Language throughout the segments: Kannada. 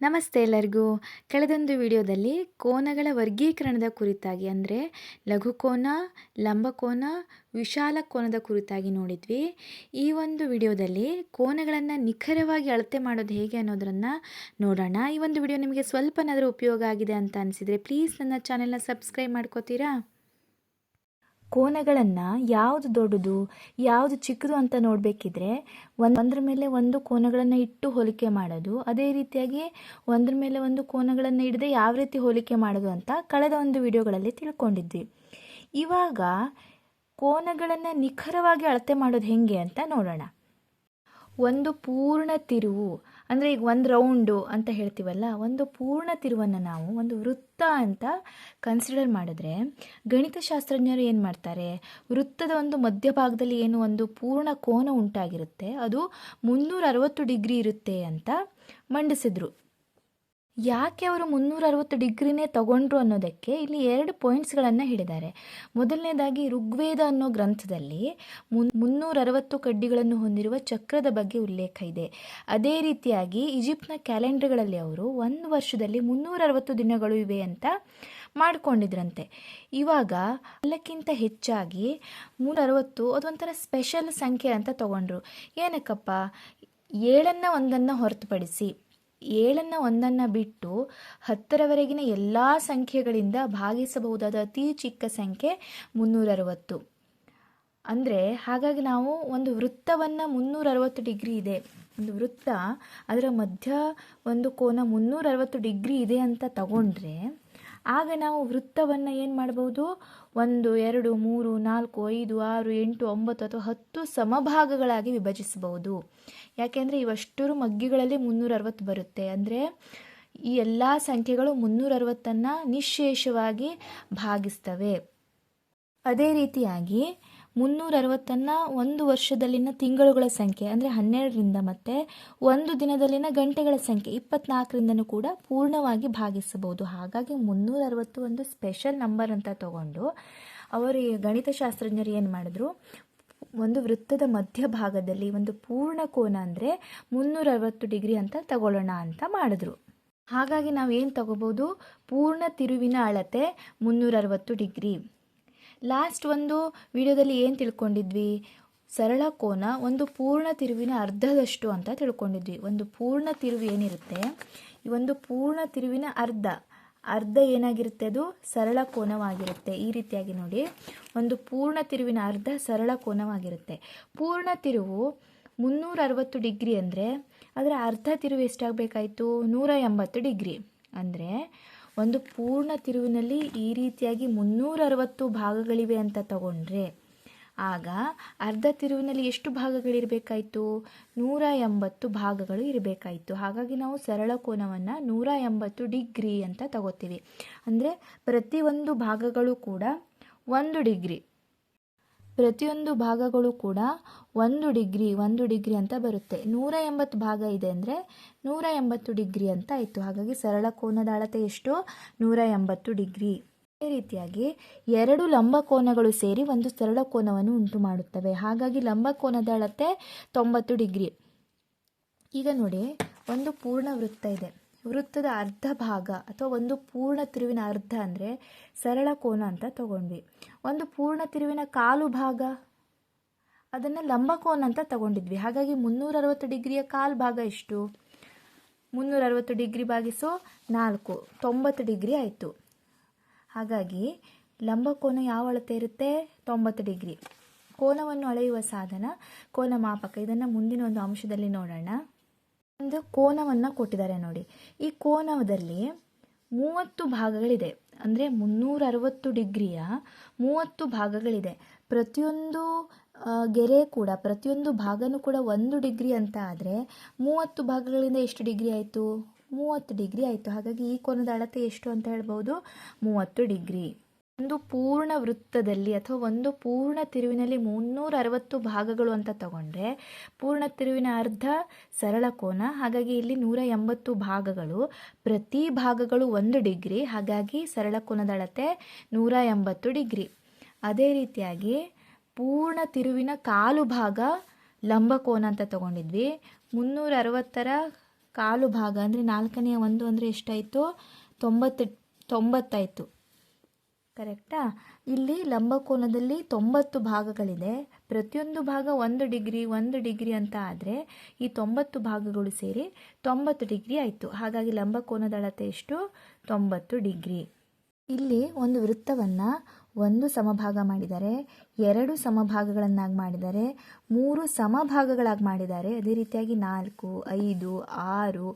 ನಮಸ್ತೆ ಎಲ್ಲರಿಗೂ. ಕಳೆದೊಂದು ವಿಡಿಯೋದಲ್ಲಿ ಕೋನಗಳ ವರ್ಗೀಕರಣದ ಕುರಿತಾಗಿ ಅಂದರೆ ಲಘುಕೋನ ಲಂಬಕೋನ ವಿಶಾಲ ಕೋನದ ಕುರಿತಾಗಿ ನೋಡಿದ್ವಿ. ಈ ಒಂದು ವಿಡಿಯೋದಲ್ಲಿ ಕೋನಗಳನ್ನು ನಿಖರವಾಗಿ ಅಳತೆ ಮಾಡೋದು ಹೇಗೆ ಅನ್ನೋದನ್ನು ನೋಡೋಣ. ಈ ಒಂದು ವಿಡಿಯೋ ನಿಮಗೆ ಸ್ವಲ್ಪನಾದರೂ ಉಪಯೋಗ ಆಗಿದೆ ಅಂತ ಅನಿಸಿದರೆ ಪ್ಲೀಸ್ ನನ್ನ ಚಾನೆಲ್ನ ಸಬ್ಸ್ಕ್ರೈಬ್ ಮಾಡ್ಕೋತೀರಾ? ಕೋನಗಳನ್ನು ಯಾವುದು ದೊಡ್ಡದು, ಯಾವುದು ಚಿಕ್ಕದು ಅಂತ ನೋಡಬೇಕಿದ್ರೆ ಒಂದು ಒಂದ್ರ ಮೇಲೆ ಒಂದು ಕೋನಗಳನ್ನು ಇಟ್ಟು ಹೋಲಿಕೆ ಮಾಡೋದು, ಅದೇ ರೀತಿಯಾಗಿ ಒಂದರ ಮೇಲೆ ಒಂದು ಕೋನಗಳನ್ನು ಇಡದೆ ಯಾವ ರೀತಿ ಹೋಲಿಕೆ ಮಾಡೋದು ಅಂತ ಕಳೆದ ಒಂದು ವಿಡಿಯೋಗಳಲ್ಲಿ ತಿಳ್ಕೊಂಡಿದ್ವಿ. ಇವಾಗ ಕೋನಗಳನ್ನು ನಿಖರವಾಗಿ ಅಳತೆ ಮಾಡೋದು ಹೇಗೆ ಅಂತ ನೋಡೋಣ. ಒಂದು ಪೂರ್ಣ ತಿರುವು ಅಂದರೆ ಈಗ ಒಂದು ರೌಂಡು ಅಂತ ಹೇಳ್ತೀವಲ್ಲ, ಒಂದು ಪೂರ್ಣ ತಿರುವನ್ನು ನಾವು ಒಂದು ವೃತ್ತ ಅಂತ ಕನ್ಸಿಡರ್ ಮಾಡಿದ್ರೆ ಗಣಿತಶಾಸ್ತ್ರಜ್ಞರು ಏನು ಮಾಡ್ತಾರೆ? ವೃತ್ತದ ಒಂದು ಮಧ್ಯಭಾಗದಲ್ಲಿ ಏನು ಒಂದು ಪೂರ್ಣ ಕೋನ ಉಂಟಾಗಿರುತ್ತೆ, ಅದು ಮುನ್ನೂರ ಅರವತ್ತು ಡಿಗ್ರಿ ಇರುತ್ತೆ ಅಂತ ಮಂಡಿಸಿದ್ರು. ಯಾಕೆ ಅವರು ಮುನ್ನೂರ ಅರವತ್ತು ಡಿಗ್ರಿನೇ ತಗೊಂಡ್ರು ಅನ್ನೋದಕ್ಕೆ ಇಲ್ಲಿ ಎರಡು ಪಾಯಿಂಟ್ಸ್ಗಳನ್ನು ಹೇಳಿದ್ದಾರೆ. ಮೊದಲನೇದಾಗಿ ಋಗ್ವೇದ ಅನ್ನೋ ಗ್ರಂಥದಲ್ಲಿ ಮುನ್ ಮುನ್ನೂರ ಅರವತ್ತು ಕಡ್ಡಿಗಳನ್ನು ಹೊಂದಿರುವ ಚಕ್ರದ ಬಗ್ಗೆ ಉಲ್ಲೇಖ ಇದೆ. ಅದೇ ರೀತಿಯಾಗಿ ಈಜಿಪ್ಟ್ನ ಕ್ಯಾಲೆಂಡರ್ಗಳಲ್ಲಿ ಅವರು ಒಂದು ವರ್ಷದಲ್ಲಿ ಮುನ್ನೂರ ಅರವತ್ತು ದಿನಗಳು ಇವೆ ಅಂತ ಮಾಡಿಕೊಂಡಿದ್ರಂತೆ. ಇವಾಗ ಎಲ್ಲಕ್ಕಿಂತ ಹೆಚ್ಚಾಗಿ ಮುನ್ನೂರ ಅರವತ್ತು ಅದೊಂಥರ ಸ್ಪೆಷಲ್ ಸಂಖ್ಯೆ ಅಂತ ತಗೊಂಡ್ರು. ಏನಕ್ಕಪ್ಪ? ಏಳನ್ನು ಒಂದನ್ನು ಹೊರತುಪಡಿಸಿ ಏಳನ್ನು ಒಂದನ್ನು ಬಿಟ್ಟು ಹತ್ತರವರೆಗಿನ ಎಲ್ಲ ಸಂಖ್ಯೆಗಳಿಂದ ಭಾಗಿಸಬಹುದಾದ ಅತಿ ಚಿಕ್ಕ ಸಂಖ್ಯೆ ಮುನ್ನೂರ ಅರವತ್ತು ಅಂದರೆ ಹಾಗಾಗಿ ನಾವು ಒಂದು ವೃತ್ತವನ್ನು ಮುನ್ನೂರ ಅರವತ್ತು ಡಿಗ್ರಿ ಇದೆ. ಒಂದು ವೃತ್ತ ಅದರ ಮಧ್ಯ ಒಂದು ಕೋನ ಮುನ್ನೂರ ಅರವತ್ತು ಡಿಗ್ರಿ ಇದೆ ಅಂತ ತಗೊಂಡ್ರೆ ಆಗ ನಾವು ವೃತ್ತವನ್ನು ಏನು ಮಾಡ್ಬೋದು ಒಂದು, ಎರಡು, ಮೂರು, ನಾಲ್ಕು, ಐದು, ಆರು, ಎಂಟು, ಒಂಬತ್ತು ಅಥವಾ ಹತ್ತು ಸಮಭಾಗಗಳಾಗಿ ವಿಭಜಿಸಬಹುದು. ಯಾಕೆಂದರೆ ಇವಷ್ಟರು ಮಗ್ಗಿಗಳಲ್ಲಿ ಮುನ್ನೂರ ಅರವತ್ತು ಬರುತ್ತೆ. ಅಂದರೆ ಈ ಎಲ್ಲ ಸಂಖ್ಯೆಗಳು ಮುನ್ನೂರ ಅರವತ್ತನ್ನು ನಿಶೇಷವಾಗಿ ಭಾಗಿಸ್ತವೆ. ಅದೇ ರೀತಿಯಾಗಿ ಮುನ್ನೂರ ಅರವತ್ತನ್ನು ಒಂದು ವರ್ಷದಲ್ಲಿನ ತಿಂಗಳುಗಳ ಸಂಖ್ಯೆ, ಅಂದರೆ ಹನ್ನೆರಡರಿಂದ ಮತ್ತು ಒಂದು ದಿನದಲ್ಲಿನ ಗಂಟೆಗಳ ಸಂಖ್ಯೆ, ಇಪ್ಪತ್ನಾಲ್ಕರಿಂದನೂ ಕೂಡ ಪೂರ್ಣವಾಗಿ ಭಾಗಿಸಬಹುದು. ಹಾಗಾಗಿ ಮುನ್ನೂರ ಅರವತ್ತು ಒಂದು ಸ್ಪೆಷಲ್ ನಂಬರ್ ಅಂತ ತಗೊಂಡು ಅವರು ಗಣಿತಶಾಸ್ತ್ರಜ್ಞರು ಏನು ಮಾಡಿದ್ರು, ಒಂದು ವೃತ್ತದ ಮಧ್ಯಭಾಗದಲ್ಲಿ ಒಂದು ಪೂರ್ಣ ಕೋನ ಅಂದರೆ ಮುನ್ನೂರ ಅರವತ್ತು ಡಿಗ್ರಿ ಅಂತ ತಗೊಳ್ಳೋಣ ಅಂತ ಮಾಡಿದ್ರು. ಹಾಗಾಗಿ ನಾವು ಏನು ತಗೋಬೋದು ಪೂರ್ಣ ತಿರುವಿನ ಅಳತೆ ಮುನ್ನೂರ ಅರವತ್ತು ಡಿಗ್ರಿ. ಲಾಸ್ಟ್ ಒಂದು ವಿಡಿಯೋದಲ್ಲಿ ಏನು ತಿಳ್ಕೊಂಡಿದ್ವಿ? ಸರಳ ಕೋನ, ಒಂದು ಪೂರ್ಣ ತಿರುವಿನ ಅರ್ಧದಷ್ಟು ಅಂತ ತಿಳ್ಕೊಂಡಿದ್ವಿ. ಒಂದು ಪೂರ್ಣ ತಿರುವು ಏನಿರುತ್ತೆ? ಈ ಒಂದು ಪೂರ್ಣ ತಿರುವಿನ ಅರ್ಧ ಅರ್ಧ ಏನಾಗಿರುತ್ತೆ ಅದು? ಸರಳ ಕೋನವಾಗಿರುತ್ತೆ. ಈ ರೀತಿಯಾಗಿ ನೋಡಿ. ಒಂದು ಪೂರ್ಣ ತಿರುವಿನ ಅರ್ಧ ಸರಳ ಕೋನವಾಗಿರುತ್ತೆ. ಪೂರ್ಣ ತಿರುವು ಮುನ್ನೂರ ಅರವತ್ತು ಡಿಗ್ರಿ ಅಂದರೆ, ಅದರ ಅರ್ಧ ತಿರುವು ಎಷ್ಟಾಗಬೇಕಾಯಿತು? ನೂರ ಎಂಬತ್ತು ಡಿಗ್ರಿ. ಅಂದರೆ ಒಂದು ಪೂರ್ಣ ತಿರುವಿನಲ್ಲಿ ಈ ರೀತಿಯಾಗಿ ಮುನ್ನೂರ ಅರವತ್ತು ಭಾಗಗಳಿವೆ ಅಂತ ತಗೊಂಡ್ರೆ, ಆಗ ಅರ್ಧ ತಿರುವಿನಲ್ಲಿ ಎಷ್ಟು ಭಾಗಗಳಿರಬೇಕಾಯಿತು? ನೂರ ಎಂಬತ್ತು ಭಾಗಗಳು ಇರಬೇಕಾಯಿತು. ಹಾಗಾಗಿ ನಾವು ಸರಳ ಕೋನವನ್ನು ನೂರ ಎಂಬತ್ತು ಡಿಗ್ರಿ ಅಂತ ತಗೋತೀವಿ. ಅಂದರೆ ಪ್ರತಿಯೊಂದು ಭಾಗಗಳು ಕೂಡ ಒಂದು ಡಿಗ್ರಿ. ಪ್ರತಿಯೊಂದು ಭಾಗಗಳು ಕೂಡ ಒಂದು ಡಿಗ್ರಿ ಒಂದು ಡಿಗ್ರಿ ಅಂತ ಬರುತ್ತೆ. ನೂರ ಎಂಬತ್ತು ಭಾಗ ಇದೆ ಅಂದರೆ ನೂರ ಎಂಬತ್ತು ಡಿಗ್ರಿ ಅಂತ ಇತ್ತು ಹಾಗಾಗಿ ಸರಳ ಕೋನದ ಅಳತೆ ಎಷ್ಟು? ನೂರ ಎಂಬತ್ತು ಡಿಗ್ರಿ. ಅದೇ ರೀತಿಯಾಗಿ ಎರಡು ಲಂಬ ಕೋನಗಳು ಸೇರಿ ಒಂದು ಸರಳ ಕೋನವನ್ನು ಉಂಟು ಮಾಡುತ್ತವೆ. ಹಾಗಾಗಿ ಲಂಬ ಕೋನದ ಅಳತೆ ತೊಂಬತ್ತು ಡಿಗ್ರಿ. ಈಗ ನೋಡಿ, ಒಂದು ಪೂರ್ಣ ವೃತ್ತ ಇದೆ. ವೃತ್ತದ ಅರ್ಧ ಭಾಗ ಅಥವಾ ಒಂದು ಪೂರ್ಣ ತಿರುವಿನ ಅರ್ಧ ಅಂದರೆ ಸರಳ ಕೋನ ಅಂತ ತಗೊಂಡ್ವಿ. ಒಂದು ಪೂರ್ಣ ತಿರುವಿನ ಕಾಲು ಭಾಗ, ಅದನ್ನು ಲಂಬಕೋನ ಅಂತ ತಗೊಂಡಿದ್ವಿ. ಹಾಗಾಗಿ ಮುನ್ನೂರ ಅರವತ್ತು ಡಿಗ್ರಿಯ ಕಾಲು ಭಾಗ ಎಷ್ಟು? ಮುನ್ನೂರ ಅರವತ್ತು ಡಿಗ್ರಿ ಭಾಗಿಸೋ ನಾಲ್ಕು, ತೊಂಬತ್ತು ಡಿಗ್ರಿ ಆಯಿತು. ಹಾಗಾಗಿ ಲಂಬಕೋನ ಯಾವ ಅಳತೆ ಇರುತ್ತೆ? ತೊಂಬತ್ತು ಡಿಗ್ರಿ. ಕೋನವನ್ನು ಅಳೆಯುವ ಸಾಧನ, ಕೋನ ಮಾಪಕ. ಇದನ್ನು ಮುಂದಿನ ಒಂದು ಅಂಶದಲ್ಲಿ ನೋಡೋಣ. ಒಂದು ಕೋನವನ್ನು ಕೊಟ್ಟಿದ್ದಾರೆ ನೋಡಿ. ಈ ಕೋನದಲ್ಲಿ ಮೂವತ್ತು ಭಾಗಗಳಿದೆ. ಅಂದರೆ ಮುನ್ನೂರ ಅರವತ್ತು ಡಿಗ್ರಿಯ ಮೂವತ್ತು ಭಾಗಗಳಿದೆ. ಪ್ರತಿಯೊಂದು ಗೆರೆ ಕೂಡ, ಪ್ರತಿಯೊಂದು ಭಾಗನೂ ಕೂಡ ಒಂದು ಡಿಗ್ರಿ ಅಂತ ಆದರೆ ಮೂವತ್ತು ಭಾಗಗಳಿಂದ ಎಷ್ಟು ಡಿಗ್ರಿ ಆಯಿತು? ಮೂವತ್ತು ಡಿಗ್ರಿ ಆಯಿತು. ಹಾಗಾಗಿ ಈ ಕೋನದ ಅಳತೆ ಎಷ್ಟು ಅಂತ ಹೇಳ್ಬೋದು? ಮೂವತ್ತು ಡಿಗ್ರಿ. ಒಂದು ಪೂರ್ಣ ವೃತ್ತದಲ್ಲಿ ಅಥವಾ ಒಂದು ಪೂರ್ಣ ತಿರುವಿನಲ್ಲಿ ಮುನ್ನೂರ ಅರವತ್ತು ಭಾಗಗಳು ಅಂತ ತಗೊಂಡ್ರೆ ಪೂರ್ಣ ತಿರುವಿನ ಅರ್ಧ ಸರಳ ಕೋನ, ಹಾಗಾಗಿ ಇಲ್ಲಿ ನೂರ ಎಂಬತ್ತು ಭಾಗಗಳು. ಪ್ರತಿ ಭಾಗಗಳು ಒಂದು ಡಿಗ್ರಿ, ಹಾಗಾಗಿ ಸರಳ ಕೋನದ ಅಳತೆ ನೂರ ಎಂಬತ್ತು ಡಿಗ್ರಿ. ಅದೇ ರೀತಿಯಾಗಿ ಪೂರ್ಣ ತಿರುವಿನ ಕಾಲು ಭಾಗ ಲಂಬಕೋನ ಅಂತ ತಗೊಂಡಿದ್ವಿ. ಮುನ್ನೂರ ಅರವತ್ತರ ಕಾಲು ಭಾಗ, ಅಂದರೆ ನಾಲ್ಕನೆಯ ಒಂದು ಅಂದರೆ ಎಷ್ಟಾಯಿತು? ತೊಂಬತ್ತು ತೊಂಬತ್ತಾಯಿತು ಕರೆಕ್ಟಾ? ಇಲ್ಲಿ ಲಂಬಕೋನದಲ್ಲಿ ತೊಂಬತ್ತು ಭಾಗಗಳಿದೆ. ಪ್ರತಿಯೊಂದು ಭಾಗ ಒಂದು ಡಿಗ್ರಿ ಒಂದು ಡಿಗ್ರಿ ಅಂತ ಆದರೆ ಈ ತೊಂಬತ್ತು ಭಾಗಗಳು ಸೇರಿ ತೊಂಬತ್ತು ಡಿಗ್ರಿ ಆಯಿತು. ಹಾಗಾಗಿ ಲಂಬಕೋನದ ಅಳತೆ ಎಷ್ಟು? ತೊಂಬತ್ತು ಡಿಗ್ರಿ. ಇಲ್ಲಿ ಒಂದು ವೃತ್ತವನ್ನು ಒಂದು ಸಮಭಾಗ ಮಾಡಿದ್ದಾರೆ ಎರಡು ಸಮಭಾಗಗಳನ್ನಾಗಿ ಮಾಡಿದ್ದಾರೆ ಮೂರು ಸಮಭಾಗಗಳಾಗಿ ಮಾಡಿದ್ದಾರೆ ಅದೇ ರೀತಿಯಾಗಿ ನಾಲ್ಕು, ಐದು, ಆರು,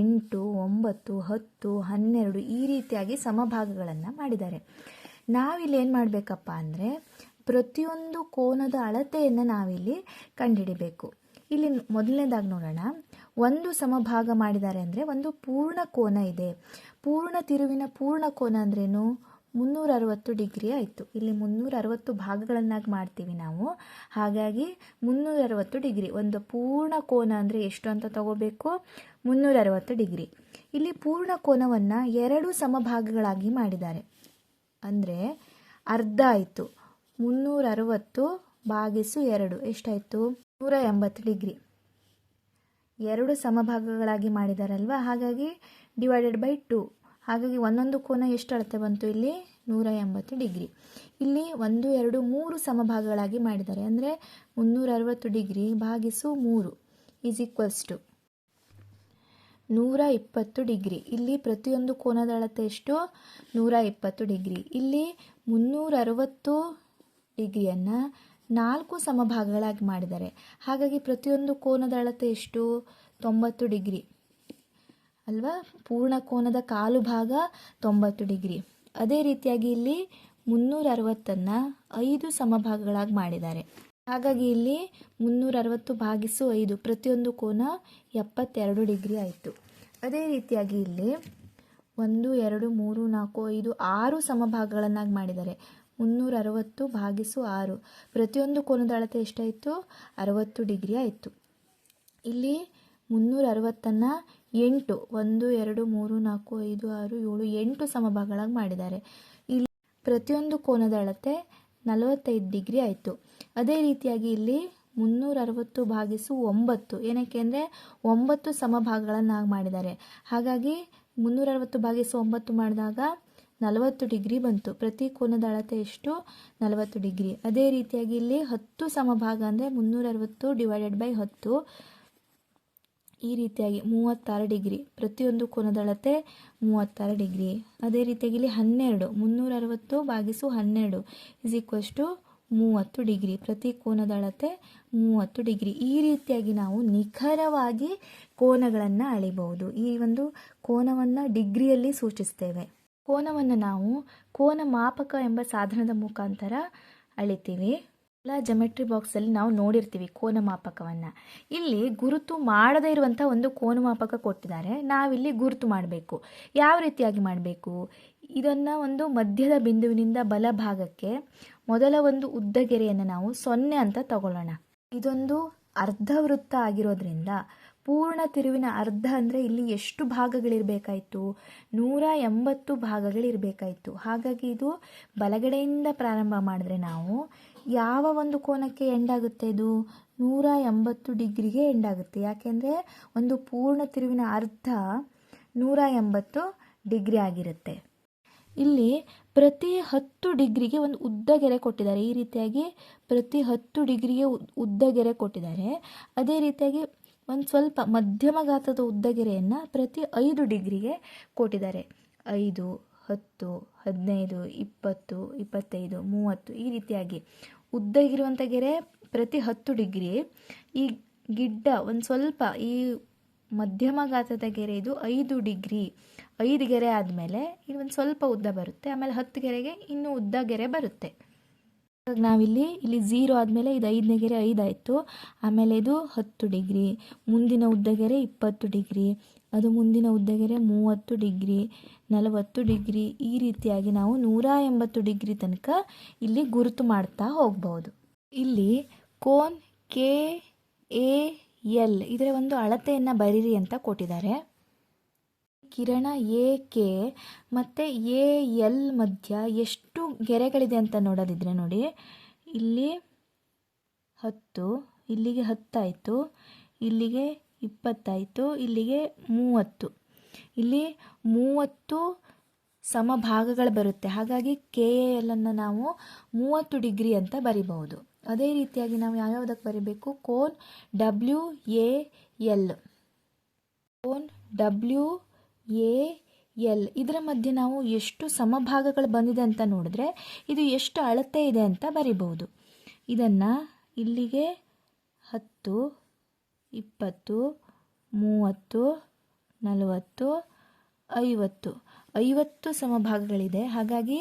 ಎಂಟು, ಒಂಬತ್ತು, ಹತ್ತು, ಹನ್ನೆರಡು ಈ ರೀತಿಯಾಗಿ ಸಮಭಾಗಗಳನ್ನು ಮಾಡಿದ್ದಾರೆ ನಾವಿಲ್ಲಿ ಏನು ಮಾಡಬೇಕಪ್ಪ ಅಂದರೆ ಪ್ರತಿಯೊಂದು ಕೋನದ ಅಳತೆಯನ್ನು ನಾವಿಲ್ಲಿ ಕಂಡುಹಿಡಿಬೇಕು ಇಲ್ಲಿ ಮೊದಲನೇದಾಗಿ ನೋಡೋಣ. ಒಂದು ಸಮಭಾಗ ಮಾಡಿದ್ದಾರೆ ಅಂದರೆ ಒಂದು ಪೂರ್ಣ ಕೋನ ಇದೆ. ಪೂರ್ಣ ತಿರುವಿನ ಪೂರ್ಣ ಕೋನ ಅಂದ್ರೇನು ಮುನ್ನೂರ ಅರವತ್ತು ಡಿಗ್ರಿ ಆಯಿತು. ಇಲ್ಲಿ ಮುನ್ನೂರ ಅರವತ್ತು ಭಾಗಗಳನ್ನಾಗಿ ಮಾಡ್ತೀವಿ ನಾವು. ಹಾಗಾಗಿ ಮುನ್ನೂರ ಅರವತ್ತು ಡಿಗ್ರಿ. ಒಂದು ಪೂರ್ಣ ಕೋನ ಅಂದರೆ ಎಷ್ಟು ಅಂತ ತಗೋಬೇಕು? ಮುನ್ನೂರ ಅರವತ್ತು ಡಿಗ್ರಿ. ಇಲ್ಲಿ ಪೂರ್ಣ ಕೋನವನ್ನು ಎರಡು ಸಮಭಾಗಗಳಾಗಿ ಮಾಡಿದ್ದಾರೆ. ಅಂದರೆ ಅರ್ಧ ಆಯಿತು. ಮುನ್ನೂರ ಅರವತ್ತು ಭಾಗಿಸು ಎರಡು. ಎಷ್ಟಾಯಿತು? ನೂರ ಎಂಬತ್ತು ಡಿಗ್ರಿ. ಎರಡು ಸಮಭಾಗಗಳಾಗಿ ಮಾಡಿದಾರಲ್ವ? ಹಾಗಾಗಿ ಡಿವೈಡೆಡ್ ಬೈ ಟು. ಹಾಗಾಗಿ ಒಂದೊಂದು ಕೋನ ಎಷ್ಟು ಅಳತೆ ಬಂತು ಇಲ್ಲಿ? ನೂರ ಎಂಬತ್ತು ಡಿಗ್ರಿ. ಇಲ್ಲಿ ಒಂದು, ಎರಡು, ಮೂರು ಸಮಭಾಗಗಳಾಗಿ ಮಾಡಿದ್ದಾರೆ. ಅಂದರೆ ಮುನ್ನೂರ ಅರವತ್ತು ಡಿಗ್ರಿ ಭಾಗಿಸು ಮೂರು. Is equals to. ನೂರ ಇಪ್ಪತ್ತು ಡಿಗ್ರಿ. ಇಲ್ಲಿ ಪ್ರತಿಯೊಂದು ಕೋನದ ಅಳತೆ ಎಷ್ಟು? ನೂರ ಇಪ್ಪತ್ತು ಡಿಗ್ರಿ. ಇಲ್ಲಿ ಮುನ್ನೂರ ಅರವತ್ತು ಡಿಗ್ರಿಯನ್ನು ನಾಲ್ಕು ಸಮಭಾಗಗಳಾಗಿ ಮಾಡಿದ್ದಾರೆ. ಹಾಗಾಗಿ ಪ್ರತಿಯೊಂದು ಕೋನದ ಅಳತೆ ಎಷ್ಟು? ತೊಂಬತ್ತು ಡಿಗ್ರಿ. ಅಲ್ವಾ? ಪೂರ್ಣ ಕೋನದ ಕಾಲು ಭಾಗ ತೊಂಬತ್ತು ಡಿಗ್ರಿ. ಅದೇ ರೀತಿಯಾಗಿ ಇಲ್ಲಿ ಮುನ್ನೂರ ಅರವತ್ತನ್ನು ಐದು ಸಮಭಾಗಗಳಾಗಿ ಮಾಡಿದ್ದಾರೆ. ಹಾಗಾಗಿ ಇಲ್ಲಿ ಮುನ್ನೂರ ಅರವತ್ತು ಭಾಗಿಸು ಐದು. ಪ್ರತಿಯೊಂದು ಕೋನ ಎಪ್ಪತ್ತೆರಡು ಡಿಗ್ರಿ ಆಯಿತು. ಅದೇ ರೀತಿಯಾಗಿ ಇಲ್ಲಿ ಒಂದು, ಎರಡು, ಮೂರು, ನಾಲ್ಕು, ಐದು, ಆರು ಸಮಭಾಗಗಳನ್ನಾಗಿ ಮಾಡಿದ್ದಾರೆ. ಮುನ್ನೂರ ಅರವತ್ತು ಭಾಗಿಸು ಆರು. ಪ್ರತಿಯೊಂದು ಕೋನದ ಅಳತೆ ಎಷ್ಟಾಯಿತು? ಅರವತ್ತು ಡಿಗ್ರಿ ಆಯಿತು. ಇಲ್ಲಿ ಮುನ್ನೂರ ಅರವತ್ತನ್ನು ಎಂಟು, ಒಂದು, ಎರಡು, ಮೂರು, ನಾಲ್ಕು, ಐದು, ಆರು, ಏಳು, ಎಂಟು ಸಮಭಾಗಗಳಾಗಿ ಮಾಡಿದ್ದಾರೆ. ಇಲ್ಲಿ ಪ್ರತಿಯೊಂದು ಕೋನದ ಅಳತೆ ನಲವತ್ತೈದು ಡಿಗ್ರಿ ಆಯಿತು. ಅದೇ ರೀತಿಯಾಗಿ ಇಲ್ಲಿ ಮುನ್ನೂರ ಅರವತ್ತು ಭಾಗಿಸು ಒಂಬತ್ತು. ಏನಕ್ಕೆ ಅಂದರೆ ಒಂಬತ್ತು ಸಮಭಾಗಗಳನ್ನಾಗಿ ಮಾಡಿದ್ದಾರೆ. ಹಾಗಾಗಿ ಮುನ್ನೂರ ಅರವತ್ತು ಭಾಗಿಸು ಒಂಬತ್ತು ಮಾಡಿದಾಗ ನಲವತ್ತು ಡಿಗ್ರಿ ಬಂತು. ಪ್ರತಿ ಕೋನದ ಅಳತೆ ಎಷ್ಟು? ನಲವತ್ತು ಡಿಗ್ರಿ. ಅದೇ ರೀತಿಯಾಗಿ ಇಲ್ಲಿ ಹತ್ತು ಸಮಭಾಗ ಅಂದರೆ ಮುನ್ನೂರ ಅರವತ್ತು ಡಿವೈಡೆಡ್ ಬೈ ಹತ್ತು. ಈ ರೀತಿಯಾಗಿ ಮೂವತ್ತಾರು ಡಿಗ್ರಿ, ಪ್ರತಿಯೊಂದು ಕೋನದಳತೆ ಮೂವತ್ತಾರು ಡಿಗ್ರಿ. ಅದೇ ರೀತಿಯಾಗಿ ಇಲ್ಲಿ ಹನ್ನೆರಡು ಮುನ್ನೂರ ಅರವತ್ತು ಭಾಗಿಸು ಹನ್ನೆರಡು ಇಸ್ ಈಕ್ವಸ್ ಟು ಮೂವತ್ತು ಡಿಗ್ರಿ, ಪ್ರತಿ ಕೋನದ ಅಳತೆ ಮೂವತ್ತು ಡಿಗ್ರಿ. ಈ ರೀತಿಯಾಗಿ ನಾವು ನಿಖರವಾಗಿ ಕೋನಗಳನ್ನು ಅಳಿಬಹುದು. ಈ ಒಂದು ಕೋನವನ್ನು ಡಿಗ್ರಿಯಲ್ಲಿ ಸೂಚಿಸ್ತೇವೆ. ಕೋನವನ್ನು ನಾವು ಕೋನ ಮಾಪಕ ಎಂಬ ಸಾಧನದ ಮುಖಾಂತರ ಅಳಿತೀವಿ. ಎಲ್ಲ ಜಮೆಟ್ರಿ ಬಾಕ್ಸಲ್ಲಿ ನಾವು ನೋಡಿರ್ತೀವಿ ಕೋನ ಮಾಪಕವನ್ನು. ಇಲ್ಲಿ ಗುರುತು ಮಾಡದೇ ಇರುವಂಥ ಒಂದು ಕೋನ ಮಾಪಕ ಕೊಟ್ಟಿದ್ದಾರೆ. ನಾವಿಲ್ಲಿ ಗುರುತು ಮಾಡಬೇಕು. ಯಾವ ರೀತಿಯಾಗಿ ಮಾಡಬೇಕು? ಇದನ್ನು ಒಂದು ಮಧ್ಯದ ಬಿಂದುವಿನಿಂದ ಬಲಭಾಗಕ್ಕೆ ಮೊದಲ ಒಂದು ಉದ್ದಗೆರೆಯನ್ನು ನಾವು ಸೊನ್ನೆ ಅಂತ ತಗೊಳ್ಳೋಣ. ಇದೊಂದು ಅರ್ಧ ವೃತ್ತ ಆಗಿರೋದ್ರಿಂದ ಪೂರ್ಣ ತಿರುವಿನ ಅರ್ಧ ಅಂದರೆ ಇಲ್ಲಿ ಎಷ್ಟು ಭಾಗಗಳಿರಬೇಕಾಯಿತು? ನೂರ ಎಂಬತ್ತು ಭಾಗಗಳಿರಬೇಕಾಯಿತು. ಹಾಗಾಗಿ ಇದು ಬಲಗಡೆಯಿಂದ ಪ್ರಾರಂಭ ಮಾಡಿದ್ರೆ ನಾವು ಯಾವ ಒಂದು ಕೋನಕ್ಕೆ ಎಂಡಾಗುತ್ತೆ ಇದು? ನೂರ ಎಂಬತ್ತು ಡಿಗ್ರಿಗೆ ಎಂಡಾಗುತ್ತೆ ಯಾಕೆಂದರೆ ಒಂದು ಪೂರ್ಣ ತಿರುವಿನ ಅರ್ಧ ನೂರ ಎಂಬತ್ತು ಡಿಗ್ರಿ ಆಗಿರುತ್ತೆ. ಇಲ್ಲಿ ಪ್ರತಿ ಹತ್ತು ಡಿಗ್ರಿಗೆ ಒಂದು ಉದ್ದ ಗೆರೆ ಕೊಟ್ಟಿದ್ದಾರೆ. ಈ ರೀತಿಯಾಗಿ ಪ್ರತಿ ಹತ್ತು ಡಿಗ್ರಿಗೆ ಉದ್ದ ಗೆರೆ ಕೊಟ್ಟಿದ್ದಾರೆ. ಅದೇ ರೀತಿಯಾಗಿ ಒಂದು ಸ್ವಲ್ಪ ಮಧ್ಯಮ ಗಾತ್ರದ ಉದ್ದ ಗೆರೆಯನ್ನು ಪ್ರತಿ ಐದು ಡಿಗ್ರಿಗೆ ಕೊಟ್ಟಿದ್ದಾರೆ. ಐದು ಹತ್ತು, ಹದಿನೈದು, ಇಪ್ಪತ್ತು, ಇಪ್ಪತ್ತೈದು, ಮೂವತ್ತು ಈ ರೀತಿಯಾಗಿ ಉದ್ದಗಿರುವಂಥ ಗೆರೆ ಪ್ರತಿ ಹತ್ತು ಡಿಗ್ರಿ. ಈ ಗಿಡ್ಡ ಒಂದು ಸ್ವಲ್ಪ ಈ ಮಧ್ಯಮ ಗಾತ್ರದ ಗೆರೆ ಇದು ಐದು ಡಿಗ್ರಿ. ಐದು ಗೆರೆ ಆದಮೇಲೆ ಇದು ಒಂದು ಸ್ವಲ್ಪ ಉದ್ದ ಬರುತ್ತೆ, ಆಮೇಲೆ ಹತ್ತು ಗೆರೆಗೆ ಇನ್ನೂ ಉದ್ದ ಗೆರೆ ಬರುತ್ತೆ. ನಾವಿಲ್ಲಿ ಇಲ್ಲಿ ಝೀರೋ ಆದಮೇಲೆ ಇದು ಐದನೇ ಗೆರೆ ಐದಾಯಿತು ಆಮೇಲೆ ಇದು ಹತ್ತು ಡಿಗ್ರಿ, ಮುಂದಿನ ಉದ್ದಗೆರೆ ಇಪ್ಪತ್ತು ಡಿಗ್ರಿ ಅದು ಮುಂದಿನ ಉದ್ದಗೆರೆ ಮೂವತ್ತು ಡಿಗ್ರಿ, ನಲವತ್ತು ಡಿಗ್ರಿ ಈ ರೀತಿಯಾಗಿ ನಾವು ನೂರ ಎಂಬತ್ತು ಡಿಗ್ರಿ ತನಕ ಇಲ್ಲಿ ಗುರುತು ಮಾಡ್ತಾ ಹೋಗ್ಬೋದು. ಇಲ್ಲಿ ಕೋನ್ ಕೆ ಎ ಎಲ್ ಇದರ ಒಂದು ಅಳತೆಯನ್ನು ಬರೀರಿ ಅಂತ ಕೊಟ್ಟಿದ್ದಾರೆ. ಕಿರಣ ಎ ಕೆ ಮತ್ತು ಎ ಎಲ್ ಮಧ್ಯ ಎಷ್ಟು ಗೆರೆಗಳಿದೆ ಅಂತ ನೋಡೋದಿದ್ರೆ ನೋಡಿ, ಇಲ್ಲಿ ಹತ್ತು, ಇಲ್ಲಿಗೆ ಹತ್ತಾಯಿತು, ಇಲ್ಲಿಗೆ ಇಪ್ಪತ್ತಾಯಿತು ಇಲ್ಲಿಗೆ ಮೂವತ್ತು. ಇಲ್ಲಿ ಮೂವತ್ತು ಸಮಭಾಗಗಳು ಬರುತ್ತೆ. ಹಾಗಾಗಿ ಕೆ ಎ ಎಲ್ಲನ್ನು ನಾವು ಮೂವತ್ತು ಡಿಗ್ರಿ ಅಂತ ಬರಿಬಹುದು. ಅದೇ ರೀತಿಯಾಗಿ ನಾವು ಯಾವ್ಯಾವುದಕ್ಕೆ ಬರಿಬೇಕು? ಕೋನ್ ಡಬ್ಲ್ಯೂ ಎ ಎಲ್. ಕೋನ್ ಡಬ್ಲ್ಯೂ ಎ ಎಲ್. ಇದರ ಮಧ್ಯೆ ನಾವು ಎಷ್ಟು ಸಮಭಾಗಗಳು ಬಂದಿದೆ ಅಂತ ನೋಡಿದ್ರೆ ಇದು ಎಷ್ಟು ಅಳತೆ ಇದೆ ಅಂತ ಬರಿಬಹುದು. ಇದನ್ನು ಇಲ್ಲಿಗೆ ಹತ್ತು ಇಪ್ಪತ್ತು, ಮೂವತ್ತು, ನಲವತ್ತು, ಐವತ್ತು. ಐವತ್ತು ಸಮಭಾಗಗಳಿದೆ. ಹಾಗಾಗಿ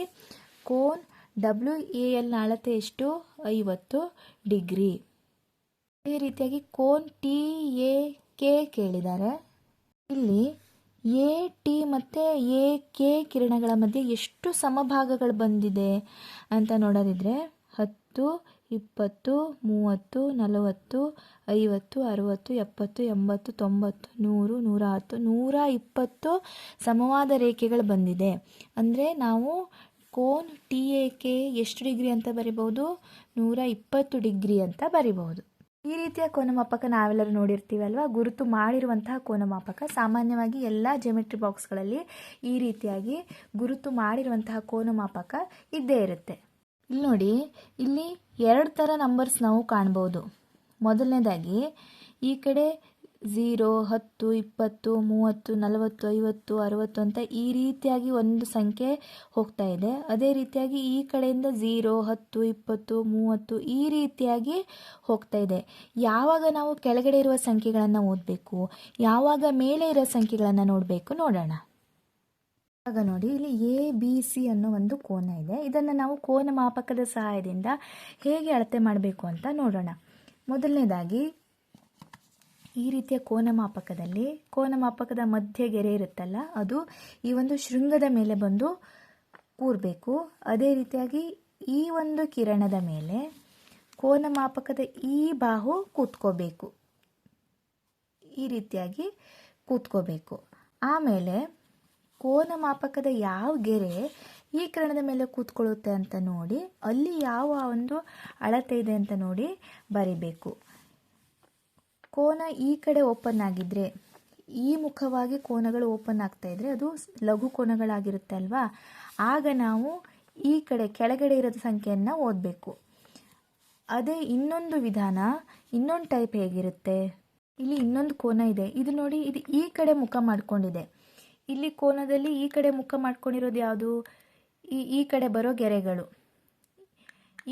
ಕೋನ್ ಡಬ್ಲ್ಯೂ ಎ ಎಲ್ನ ಅಳತೆ ಎಷ್ಟು? ಐವತ್ತು ಡಿಗ್ರಿ. ಅದೇ ರೀತಿಯಾಗಿ ಕೋನ್ ಟಿ ಎ ಕೆ ಕೇಳಿದ್ದಾರೆ. ಇಲ್ಲಿ ಎ ಟಿ ಮತ್ತು ಎ ಕೆ ಕಿರಣಗಳ ಮಧ್ಯೆ ಎಷ್ಟು ಸಮಭಾಗಗಳು ಬಂದಿದೆ ಅಂತ ನೋಡೋದಿದ್ರೆ ಹತ್ತು ಇಪ್ಪತ್ತು, ಮೂವತ್ತು, ನಲವತ್ತು, ಐವತ್ತು, ಅರುವತ್ತು, ಎಪ್ಪತ್ತು, ಎಂಬತ್ತು, ತೊಂಬತ್ತು, ನೂರು ನೂರ ಹತ್ತು ನೂರ ಇಪ್ಪತ್ತು ಸಮವಾದ ರೇಖೆಗಳು ಬಂದಿದೆ. ಅಂದರೆ ನಾವು ಕೋನ್ ಟಿ ಎ ಕೆ ಎಷ್ಟು ಡಿಗ್ರಿ ಅಂತ ಬರಿಬಹುದು? ನೂರ ಇಪ್ಪತ್ತು ಡಿಗ್ರಿ ಅಂತ ಬರಿಬಹುದು. ಈ ರೀತಿಯ ಕೋನಮಾಪಕ ನಾವೆಲ್ಲರೂ ನೋಡಿರ್ತೀವಲ್ವ? ಗುರುತು ಮಾಡಿರುವಂತಹ ಕೋನಮಾಪಕ. ಸಾಮಾನ್ಯವಾಗಿ ಎಲ್ಲ ಜೆಮೆಟ್ರಿ ಬಾಕ್ಸ್ಗಳಲ್ಲಿ ಈ ರೀತಿಯಾಗಿ ಗುರುತು ಮಾಡಿರುವಂತಹ ಕೋನಮಾಪಕ ಇದ್ದೇ ಇರುತ್ತೆ. ಇಲ್ಲಿ ನೋಡಿ ಇಲ್ಲಿ ಎರಡು ಥರ ನಂಬರ್ಸ್ ನಾವು ಕಾಣ್ಬೋದು. ಮೊದಲನೇದಾಗಿ, ಈ ಕಡೆ ಝೀರೋ ಹತ್ತು, ಇಪ್ಪತ್ತು, ಮೂವತ್ತು, ನಲವತ್ತು, ಐವತ್ತು, ಅರುವತ್ತು ಅಂತ ಈ ರೀತಿಯಾಗಿ ಒಂದು ಸಂಖ್ಯೆ ಹೋಗ್ತಾ ಇದೆ. ಅದೇ ರೀತಿಯಾಗಿ ಈ ಕಡೆಯಿಂದ ಝೀರೋ ಹತ್ತು, ಇಪ್ಪತ್ತು, ಮೂವತ್ತು ಈ ರೀತಿಯಾಗಿ ಹೋಗ್ತಾ ಇದೆ. ಯಾವಾಗ ನಾವು ಕೆಳಗಡೆ ಇರುವ ಸಂಖ್ಯೆಗಳನ್ನು ಓದಬೇಕು, ಯಾವಾಗ ಮೇಲೆ ಇರೋ ಸಂಖ್ಯೆಗಳನ್ನು ನೋಡಬೇಕು ನೋಡೋಣ. ಆಗ ನೋಡಿ, ಇಲ್ಲಿ ಎ ಬಿ ಸಿ ಅನ್ನೋ ಒಂದು ಕೋನ ಇದೆ. ಇದನ್ನು ನಾವು ಕೋನ ಮಾಪಕದ ಸಹಾಯದಿಂದ ಹೇಗೆ ಅಳತೆ ಮಾಡಬೇಕು ಅಂತ ನೋಡೋಣ. ಮೊದಲನೇದಾಗಿ, ಈ ರೀತಿಯ ಕೋನ ಮಾಪಕದಲ್ಲಿ, ಕೋನ ಮಾಪಕದ ಮಧ್ಯ ಗೆರೆ ಇರುತ್ತಲ್ಲ, ಅದು ಈ ಒಂದು ಶೃಂಗದ ಮೇಲೆ ಬಂದು ಕೂರಬೇಕು. ಅದೇ ರೀತಿಯಾಗಿ ಈ ಒಂದು ಕಿರಣದ ಮೇಲೆ ಕೋನ ಮಾಪಕದ ಈ ಬಾಹು ಕೂತ್ಕೋಬೇಕು. ಈ ರೀತಿಯಾಗಿ ಕೂತ್ಕೋಬೇಕು. ಆಮೇಲೆ ಕೋನ ಮಾಪಕದ ಯಾವ ಗೆರೆ ಈ ಕಿರಣದ ಮೇಲೆ ಕೂತ್ಕೊಳ್ಳುತ್ತೆ ಅಂತ ನೋಡಿ, ಅಲ್ಲಿ ಯಾವ ಒಂದು ಅಳತೆ ಇದೆ ಅಂತ ನೋಡಿ ಬರಿಬೇಕು. ಕೋನ ಈ ಕಡೆ ಓಪನ್ ಆಗಿದ್ರೆ, ಈ ಮುಖವಾಗಿ ಕೋನಗಳು ಓಪನ್ ಆಗ್ತಾ ಇದ್ರೆ ಅದು ಲಘು ಕೋನಗಳಾಗಿರುತ್ತೆ ಅಲ್ವಾ? ಆಗ ನಾವು ಈ ಕಡೆ ಕೆಳಗಡೆ ಇರೋದ ಸಂಖ್ಯೆಯನ್ನು ಓದಬೇಕು. ಅದೇ ಇನ್ನೊಂದು ವಿಧಾನ, ಇನ್ನೊಂದು ಟೈಪ್ ಹೇಗಿರುತ್ತೆ? ಇಲ್ಲಿ ಇನ್ನೊಂದು ಕೋನ ಇದೆ. ಇದು ನೋಡಿ, ಇದು ಈ ಕಡೆ ಮುಖ ಮಾಡ್ಕೊಂಡಿದೆ. ಇಲ್ಲಿ ಕೋನದಲ್ಲಿ ಈ ಕಡೆ ಮುಖ ಮಾಡ್ಕೊಂಡಿರೋದು ಯಾವುದು? ಈ ಈ ಕಡೆ ಬರೋ ಗೆರೆಗಳು.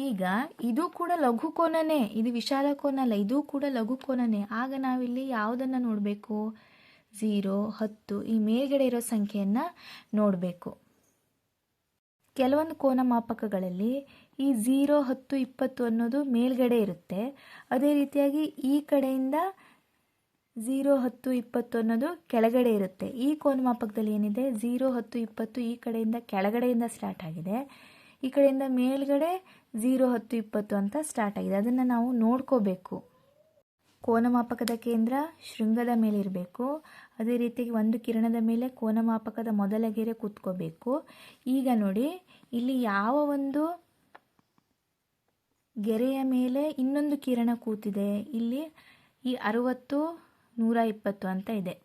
ಈಗ ಇದು ಕೂಡ ಲಘು ಕೋನನೇ. ಇದು ವಿಶಾಲ ಕೋನ ಅಲ್ಲ, ಇದು ಕೂಡ ಲಘು ಕೋನನೇ. ಆಗ ನಾವಿಲ್ಲಿ ಯಾವುದನ್ನು ನೋಡಬೇಕು? ಝೀರೋ, ಹತ್ತು, ಈ ಮೇಲ್ಗಡೆ ಇರೋ ಸಂಖ್ಯೆಯನ್ನು ನೋಡಬೇಕು. ಕೆಲವೊಂದು ಕೋನ ಮಾಪಕಗಳಲ್ಲಿ ಈ ಝೀರೋ, ಹತ್ತು, ಇಪ್ಪತ್ತು ಅನ್ನೋದು ಮೇಲ್ಗಡೆ ಇರುತ್ತೆ. ಅದೇ ರೀತಿಯಾಗಿ ಈ ಕಡೆಯಿಂದ ಝೀರೋ ಹತ್ತು ಇಪ್ಪತ್ತು ಅನ್ನೋದು ಕೆಳಗಡೆ ಇರುತ್ತೆ. ಈ ಕೋನ ಮಾಪಕದಲ್ಲಿ ಏನಿದೆ? ಝೀರೋ ಹತ್ತು ಇಪ್ಪತ್ತು ಈ ಕಡೆಯಿಂದ ಕೆಳಗಡೆಯಿಂದ ಸ್ಟಾರ್ಟ್ ಆಗಿದೆ. ಈ ಕಡೆಯಿಂದ ಮೇಲ್ಗಡೆ ಝೀರೋ ಹತ್ತು ಇಪ್ಪತ್ತು ಅಂತ ಸ್ಟಾರ್ಟ್ ಆಗಿದೆ. ಅದನ್ನು ನಾವು ನೋಡ್ಕೋಬೇಕು. ಕೋನಮಾಪಕದ ಕೇಂದ್ರ ಶೃಂಗದ ಮೇಲೆ ಇರಬೇಕು. ಅದೇ ರೀತಿಯಾಗಿ ಒಂದು ಕಿರಣದ ಮೇಲೆ ಕೋನಮಾಪಕದ ಮೊದಲ ಗೆರೆ ಕೂತ್ಕೋಬೇಕು. ಈಗ ನೋಡಿ, ಇಲ್ಲಿ ಯಾವ ಒಂದು ಗೆರೆಯ ಮೇಲೆ ಇನ್ನೊಂದು ಕಿರಣ ಕೂತಿದೆ. ಇಲ್ಲಿ ಈ ಅರುವತ್ತು ನೂರ ಇಪ್ಪತ್ತು ಅಂತ ಇದೆ.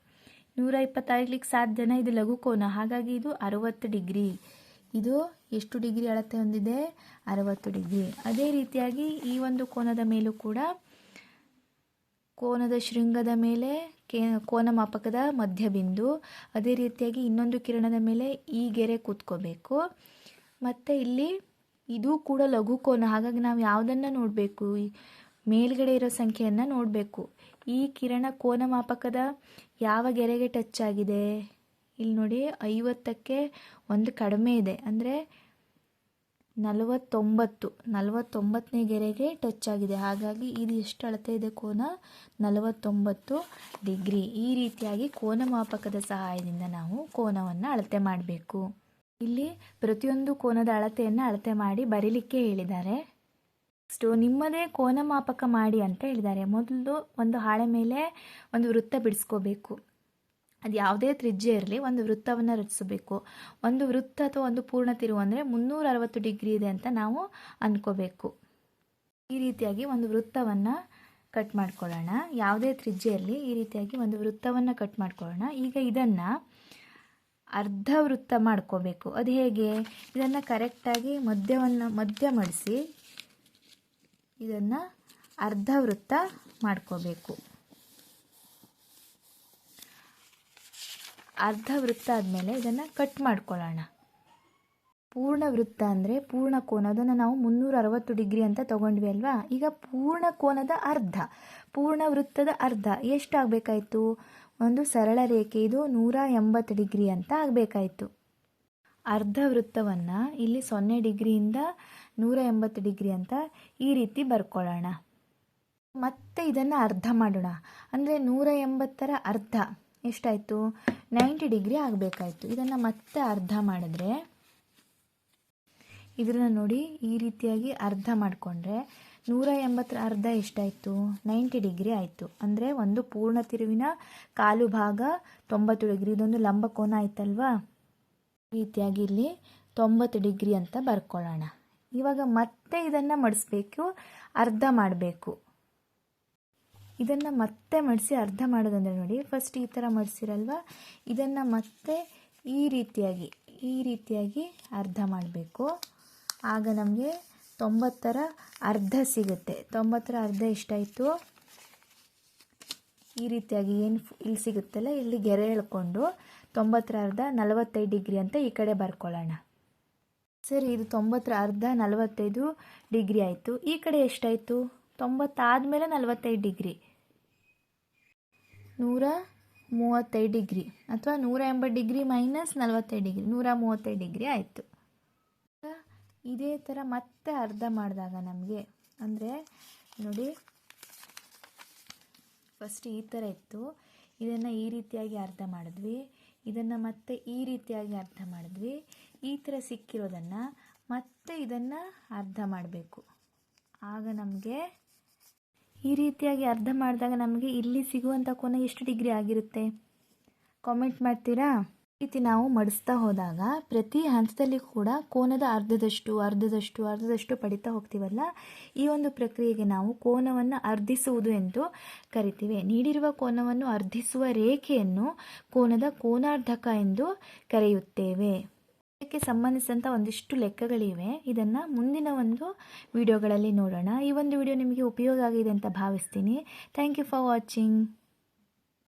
ನೂರ ಇಪ್ಪತ್ತಾಗ್ಲಿಕ್ಕೆ ಸಾಧ್ಯನೇ? ಇದು ಲಘು ಕೋನ. ಹಾಗಾಗಿ ಇದು ಅರುವತ್ತು ಡಿಗ್ರಿ. ಇದು ಎಷ್ಟು ಡಿಗ್ರಿ ಅಳತೆ ಹೊಂದಿದೆ? ಅರವತ್ತು ಡಿಗ್ರಿ. ಅದೇ ರೀತಿಯಾಗಿ ಈ ಒಂದು ಕೋನದ ಮೇಲೂ ಕೂಡ ಕೋನದ ಶೃಂಗದ ಮೇಲೆ ಕೇ, ಕೋನ ಮಾಪಕದ ಮಧ್ಯಬಿಂದು, ಅದೇ ರೀತಿಯಾಗಿ ಇನ್ನೊಂದು ಕಿರಣದ ಮೇಲೆ ಈ ಗೆರೆ ಕೂತ್ಕೋಬೇಕು. ಮತ್ತು ಇಲ್ಲಿ ಇದು ಕೂಡ ಲಘು ಕೋನ. ಹಾಗಾಗಿ ನಾವು ಯಾವುದನ್ನು ನೋಡಬೇಕು? ಮೇಲ್ಗಡೆ ಇರೋ ಸಂಖ್ಯೆಯನ್ನು ನೋಡಬೇಕು. ಈ ಕಿರಣ ಕೋನ ಮಾಪಕದ ಯಾವ ಗೆರೆಗೆ ಟಚ್ ಆಗಿದೆ? ಇಲ್ಲಿ ನೋಡಿ, ಐವತ್ತಕ್ಕೆ ಒಂದು ಕಡಿಮೆ ಇದೆ. ಅಂದರೆ ನಲವತ್ತೊಂಬತ್ತು, ನಲವತ್ತೊಂಬತ್ತನೇ ಗೆರೆಗೆ ಟಚ್ ಆಗಿದೆ. ಹಾಗಾಗಿ ಇದು ಎಷ್ಟು ಅಳತೆ ಇದೆ ಕೋನ? ನಲವತ್ತೊಂಬತ್ತು ಡಿಗ್ರಿ. ಈ ರೀತಿಯಾಗಿ ಕೋನ ಮಾಪಕದ ಸಹಾಯದಿಂದ ನಾವು ಕೋನವನ್ನು ಅಳತೆ ಮಾಡಬೇಕು. ಇಲ್ಲಿ ಪ್ರತಿಯೊಂದು ಕೋನದ ಅಳತೆಯನ್ನು ಅಳತೆ ಮಾಡಿ ಬರೀಲಿಕ್ಕೆ ಹೇಳಿದ್ದಾರೆ. ನೆಕ್ಸ್ಟು ನಿಮ್ಮದೇ ಕೋನ ಮಾಪಕ ಮಾಡಿ ಅಂತ ಹೇಳಿದ್ದಾರೆ. ಮೊದಲು ಒಂದು ಹಾಳೆ ಮೇಲೆ ಒಂದು ವೃತ್ತ ಬಿಡಿಸ್ಕೋಬೇಕು. ಅದು ಯಾವುದೇ ತ್ರಿಜ್ಯ ಇರಲಿ, ಒಂದು ವೃತ್ತವನ್ನು ರಚಿಸಬೇಕು. ಒಂದು ವೃತ್ತ ಅಥವಾ ಒಂದು ಪೂರ್ಣ ತಿರುವು ಅಂದರೆ ಮುನ್ನೂರ ಅರವತ್ತು ಡಿಗ್ರಿ ಇದೆ ಅಂತ ನಾವು ಅಂದ್ಕೋಬೇಕು ಈ ರೀತಿಯಾಗಿ ಒಂದು ವೃತ್ತವನ್ನು ಕಟ್ ಮಾಡ್ಕೊಳ್ಳೋಣ. ಯಾವುದೇ ತ್ರಿಜ್ಯ ಇರಲಿ, ಈ ರೀತಿಯಾಗಿ ಒಂದು ವೃತ್ತವನ್ನು ಕಟ್ ಮಾಡ್ಕೊಳ್ಳೋಣ. ಈಗ ಇದನ್ನು ಅರ್ಧ ವೃತ್ತ ಮಾಡ್ಕೋಬೇಕು. ಅದು ಹೇಗೆ? ಇದನ್ನು ಕರೆಕ್ಟಾಗಿ ಮಧ್ಯವನ್ನು ಮಧ್ಯ ಮಡಿಸಿ ಇದನ್ನು ಅರ್ಧ ವೃತ್ತ ಮಾಡ್ಕೋಬೇಕು. ಅರ್ಧ ವೃತ್ತ ಆದಮೇಲೆ ಇದನ್ನು ಕಟ್ ಮಾಡ್ಕೊಳ್ಳೋಣ. ಪೂರ್ಣ ವೃತ್ತ ಅಂದರೆ ಪೂರ್ಣ ಕೋನ. ಅದನ್ನು ನಾವು ಮುನ್ನೂರ ಅರವತ್ತು ಡಿಗ್ರಿ ಅಂತ ತಗೊಂಡ್ವಿ ಅಲ್ವಾ? ಈಗ ಪೂರ್ಣ ಕೋನದ ಅರ್ಧ. ಪೂರ್ಣ ವೃತ್ತದ ಅರ್ಧ. ಎಷ್ಟಾಗಬೇಕಾಯಿತು? ಒಂದು ಸರಳ ರೇಖೆ ಇದು ನೂರ ಎಂಬತ್ತು ಡಿಗ್ರಿ ಅಂತ ಆಗಬೇಕಾಯಿತು. ಅರ್ಧ ವೃತ್ತವನ್ನು ಇಲ್ಲಿ ಸೊನ್ನೆ ಡಿಗ್ರಿಯಿಂದ ನೂರ ಎಂಬತ್ತು ಡಿಗ್ರಿ ಅಂತ ಈ ರೀತಿ ಬರ್ಕೊಳ್ಳೋಣ. ಮತ್ತೆ ಇದನ್ನು ಅರ್ಧ ಮಾಡೋಣ. ಅಂದರೆ ನೂರ ಎಂಬತ್ತರ ಅರ್ಧ. ಎಷ್ಟಾಯಿತು? ನೈಂಟಿ ಡಿಗ್ರಿ ಆಗಬೇಕಾಯಿತು. ಇದನ್ನು ಮತ್ತೆ ಅರ್ಧ ಮಾಡಿದ್ರೆ ಇದನ್ನು ನೋಡಿ ಈ ರೀತಿಯಾಗಿ ಅರ್ಧ ಮಾಡಿಕೊಂಡ್ರೆ ನೂರ ಎಂಬತ್ತರ ಅರ್ಧ ಎಷ್ಟಾಯಿತು? ನೈಂಟಿ ಡಿಗ್ರಿ ಆಯಿತು. ಅಂದರೆ ಒಂದು ಪೂರ್ಣ ತಿರುವಿನ ಕಾಲು ಭಾಗ ತೊಂಬತ್ತು ಡಿಗ್ರಿ. ಇದೊಂದು ಲಂಬ ಕೋನ ಆಯ್ತಲ್ವಾ? ರೀತಿಯಾಗಿ ಇಲ್ಲಿ ತೊಂಬತ್ತು ಡಿಗ್ರಿ ಅಂತ ಬರ್ಕೊಳ್ಳೋಣ. ಇವಾಗ ಮತ್ತೆ ಇದನ್ನು ಮಡಿಸ್ಬೇಕು, ಅರ್ಧ ಮಾಡಬೇಕು. ಇದನ್ನು ಮತ್ತೆ ಮಡಿಸಿ ಅರ್ಧ ಮಾಡೋದಂದರೆ ನೋಡಿ ಫಸ್ಟ್ ಈ ಥರ ಮಡಿಸಿರಲ್ವ? ಇದನ್ನು ಮತ್ತೆ ಈ ರೀತಿಯಾಗಿ ಈ ರೀತಿಯಾಗಿ ಅರ್ಧ ಮಾಡಬೇಕು. ಆಗ ನಮಗೆ ತೊಂಬತ್ತರ ಅರ್ಧ ಸಿಗುತ್ತೆ. ತೊಂಬತ್ತರ ಅರ್ಧ ಎಷ್ಟಾಯಿತು? ಈ ರೀತಿಯಾಗಿ ಏನು ಇಲ್ಲಿ ಸಿಗುತ್ತಲ್ಲ, ಇಲ್ಲಿ ಗೆರೆ ಎಳ್ಕೊಂಡು ತೊಂಬತ್ತರ ಅರ್ಧ ನಲವತ್ತೈದು ಡಿಗ್ರಿ ಅಂತ ಈ ಕಡೆ ಬರ್ಕೊಳ್ಳೋಣ. ಸರಿ, ಇದು ತೊಂಬತ್ತರ ಅರ್ಧ ನಲವತ್ತೈದು ಡಿಗ್ರಿ ಆಯಿತು. ಈ ಕಡೆ ಎಷ್ಟಾಯಿತು? ತೊಂಬತ್ತಾದಮೇಲೆ ನಲವತ್ತೈದು ಡಿಗ್ರಿ. ನೂರ ಮೂವತ್ತೈದು ಡಿಗ್ರಿ ಅಥವಾ ನೂರ ಎಂಬತ್ತು ಡಿಗ್ರಿ ಮೈನಸ್ ನಲವತ್ತೈದು ಡಿಗ್ರಿ, ನೂರ ಮೂವತ್ತೈದು ಡಿಗ್ರಿ ಆಯಿತು. ಇದೇ ಥರ ಮತ್ತೆ ಅರ್ಧ ಮಾಡಿದಾಗ ನಮಗೆ, ಅಂದರೆ ನೋಡಿ ಫಸ್ಟ್ ಈ ಥರ ಇತ್ತು. ಇದನ್ನು ಈ ರೀತಿಯಾಗಿ ಅರ್ಧ ಮಾಡಿದ್ವಿ. ಇದನ್ನು ಮತ್ತೆ ಈ ರೀತಿಯಾಗಿ ಅರ್ಧ ಮಾಡಿದ್ವಿ. ಈ ಥರ ಸಿಕ್ಕಿರೋದನ್ನು ಮತ್ತೆ ಇದನ್ನು ಅರ್ಧ ಮಾಡಬೇಕು. ಆಗ ನಮಗೆ ಈ ರೀತಿಯಾಗಿ ಅರ್ಧ ಮಾಡಿದಾಗ ನಮಗೆ ಇಲ್ಲಿ ಸಿಗುವಂಥ ಕೋನ ಎಷ್ಟು ಡಿಗ್ರಿ ಆಗಿರುತ್ತೆ? ಕಾಮೆಂಟ್ ಮಾಡ್ತೀರಾ? ರೀತಿ ನಾವು ಮಡಿಸ್ತಾ ಹೋದಾಗ ಪ್ರತಿ ಹಂತದಲ್ಲಿ ಕೂಡ ಕೋನದ ಅರ್ಧದಷ್ಟು ಅರ್ಧದಷ್ಟು ಅರ್ಧದಷ್ಟು ಪಡಿತಾ ಹೋಗ್ತೀವಲ್ಲ? ಈ ಒಂದು ಪ್ರಕ್ರಿಯೆಗೆ ನಾವು ಕೋನವನ್ನು ಅರ್ಧಿಸುವುದು ಎಂದು ಕರಿತೀವಿ. ನೀಡಿರುವ ಕೋನವನ್ನು ಅರ್ಧಿಸುವ ರೇಖೆಯನ್ನು ಕೋನದ ಕೋನಾರ್ಧಕ ಎಂದು ಕರೆಯುತ್ತೇವೆ. ಇದಕ್ಕೆ ಸಂಬಂಧಿಸಿದಂಥ ಒಂದಿಷ್ಟು ಲೆಕ್ಕಗಳಿವೆ. ಇದನ್ನು ಮುಂದಿನ ಒಂದು ವಿಡಿಯೋಗಳಲ್ಲಿ ನೋಡೋಣ. ಈ ಒಂದು ವಿಡಿಯೋ ನಿಮಗೆ ಉಪಯೋಗ ಆಗಿದೆ ಅಂತ ಭಾವಿಸ್ತೀನಿ. Thank you for watching